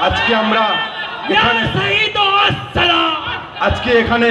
আজকে আমরা এখানে আজকে এখানে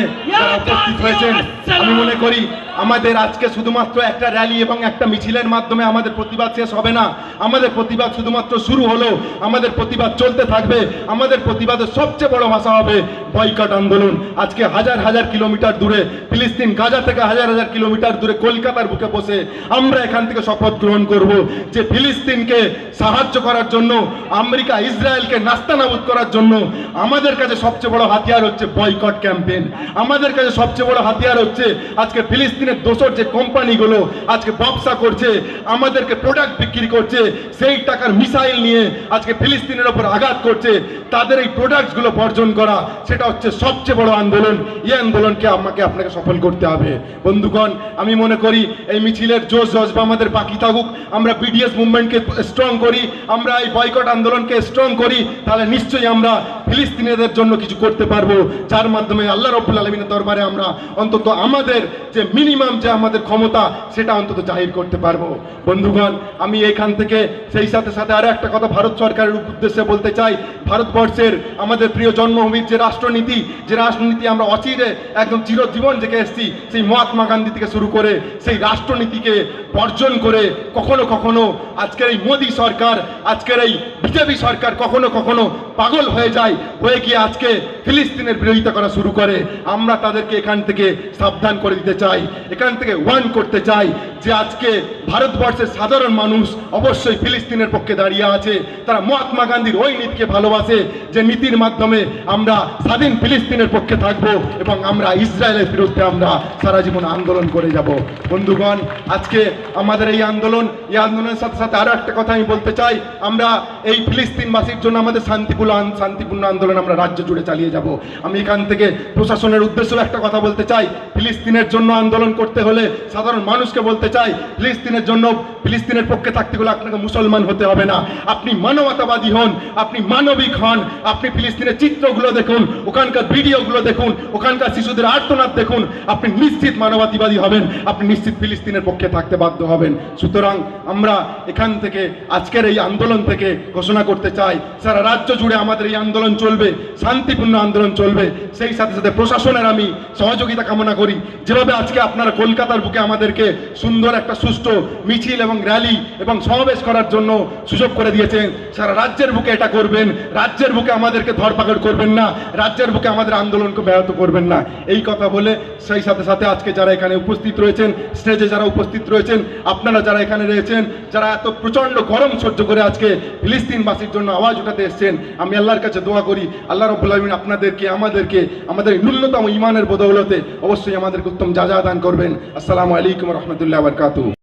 উপস্থিত হয়েছেন আমি মনে করি আমাদের আজকে শুধুমাত্র একটা র্যালি এবং একটা মিছিলের মাধ্যমে আমাদের প্রতিবাদ শেষ হবে না। আমাদের প্রতিবাদ শুধুমাত্র শুরু হলো। আমাদের প্রতিবাদ চলতে থাকবে। আমাদের প্রতিবাদের সবচেয়ে বড় ভাষা হবে বয়কট আন্দোলন। আজকে হাজার হাজার কিলোমিটার দূরে, ফিলিস্তিন, গাজা থেকে হাজার হাজার কিলোমিটার দূরে কলকাতার বুকে বসে আমরা এখান থেকে শপথ গ্রহণ করব যে ফিলিস্তিনকে সাহায্য করার জন্য, আমেরিকা, ইসরায়েলকে নাস্তানাবুদ করার জন্য আমাদের কাছে সবচেয়ে বড় হাতিয়ার হচ্ছে বয়কট ক্যাম্পেন আমাদের কাছে সবচেয়ে বড় হাতিয়ার হচ্ছে আজকে ফিলিস্তিনের দোসর যে কোম্পানিগুলো আজকে ব্যবসা করছে, আমাদেরকে প্রোডাক্ট বিক্রি করছে, সেই টাকার মিসাইল নিয়ে আজকে ফিলিস্তিনের ওপর আঘাত করছে, তাদের এই প্রোডাক্টসগুলো বর্জন করা, সেটা হচ্ছে সবচেয়ে বড় আন্দোলন। এই আন্দোলনকে আমাকে আপনাকে সফল করতে হবে। বন্ধুগণ, আমি মনে করি এই মিছিলের জোশ জজবা আমাদের বাকি থাকুক। আমরা বিডিএস মুভমেন্টকে স্ট্রং করি, আমরা এই বয়কট আন্দোলনকে স্ট্রং করি, তাহলে নিশ্চয়ই আমরা ফিলিস্তিনিদের জন্য কিছু করতে পারব, যার মাধ্যমে আল্লাহ রব্বুল আলমিনের দরবারে আমরা অন্তত আমাদের যে মিনিমাম যে আমাদের ক্ষমতা, সেটা অন্তত জাহির করতে পারব। বন্ধুগণ, আমি এখান থেকে সেই সাথে সাথে আরও একটা কথা ভারত সরকারের উদ্দেশ্যে বলতে চাই। ভারতবর্ষের আমাদের প্রিয় জন্মভূমির যে রাষ্ট্রনীতি যে রাষ্ট্রনীতি আমরা অচিরে একদম চিরজীবন থেকে এসেছি, সেই মহাত্মা গান্ধী থেকে শুরু করে সেই রাষ্ট্রনীতিকে বর্জন করে কখনো কখনো আজকের এই মোদী সরকার, আজকের এই বিজেপি সরকার কখনো কখনো পাগল হয়ে যায়, হয়ে গিয়ে আজকে ফিলিস্তিনের বিরোধিতা করা শুরু করে। আমরা তাদেরকে এখান থেকে সাবধান করে দিতে চাই, এখান থেকে ওয়ান করতে চাই যে আজকে ভারতবর্ষের সাধারণ মানুষ অবশ্যই ফিলিস্তিনের পক্ষে দাঁড়িয়ে আছে। তারা মহাত্মা গান্ধীর ওই নীতিকে ভালোবাসে যে নীতির মাধ্যমে আমরা স্বাধীন ফিলিস্তিনের পক্ষে থাকব এবং আমরা ইসরায়েলের বিরুদ্ধে আমরা সারা জীবন আন্দোলন করে যাব। বন্ধুগণ, আজকে আমাদের এই আন্দোলন, এই আন্দোলনের সাথে সাথে আরও একটা কথা আমি বলতে চাই। আমরা এই ফিলিস্তিনবাসীর জন্য আমাদের শান্তিপূর্ণ শান্তিপূর্ণ আন্দোলন আমরা রাজ্য জুড়ে চালিয়ে যাব। আমি এখান থেকে প্রশাসনের উদ্দেশ্যেও একটা কথা বলতে চাই। ফিলিস্তিনের জন্য আন্দোলন করতে হলে সাধারণ মানুষকে বলতে চাই, ফিলিস্তিনের জন্য ফিলিস্তিনের পক্ষে থাকতে গেলে আপনাকে মুসলমান হতে হবে না। আপনি মানবতাবাদী হন, আপনি মানবিক হন, আপনি ফিলিস্তিনের চিত্রগুলো দেখুন, ওখানকার ভিডিওগুলো দেখুন, ওখানকার শিশুদের আর্তনাদ দেখুন, আপনি নিশ্চিত মানবতাবাদী হবেন, আপনি নিশ্চিত ফিলিস্তিনের পক্ষে থাকতে বাধ্য হবেন। সুতরাং আমরা এখান থেকে আজকের এই আন্দোলন থেকে ঘোষণা করতে চাই, সারা রাজ্য জুড়ে আমাদের এই আন্দোলন চলবে, শান্তিপূর্ণ আন্দোলন চলবে। সেই সাথে সাথে প্রশাসনের আমি সহযোগিতা কামনা করি। যেভাবে আজকে আপনারা কলকাতার বুকে আমাদেরকে সুন্দর একটা সুষ্ঠু মিছিল এবং র্যালি এবং সমাবেশ করার জন্য সুযোগ করে দিয়েছেন, সারা রাজ্যের বুকে এটা করবেন, রাজ্যের বুকে আমাদেরকে ধরপাকড় করবেন না, রাজ্যের বুকে আমাদের আন্দোলনকে ব্যাহত করবেন না। এই কথা বলে সেই সাথে সাথে আজকে যারা এখানে উপস্থিত রয়েছেন, স্টেজে যারা উপস্থিত রয়েছেন, আপনারা যারা এখানে রয়েছেন, যারা এত প্রচণ্ড গরম সহ্য করে আজকে ফিলিস্তিনবাসীর জন্য আওয়াজ উঠাতে এসছেন, আমি আল্লাহর কাছে দোয়া করি, আল্লাহ রব্বুল আলমিন আপনাদেরকে, আমাদেরকে, আমাদের ন্যূনতম ইমানের বদৌলতে অবশ্যই আমাদেরকে উত্তম যা যা দান করবেন। আসসালামু আলাইকুম রহমতুল্লাহ বরকাতু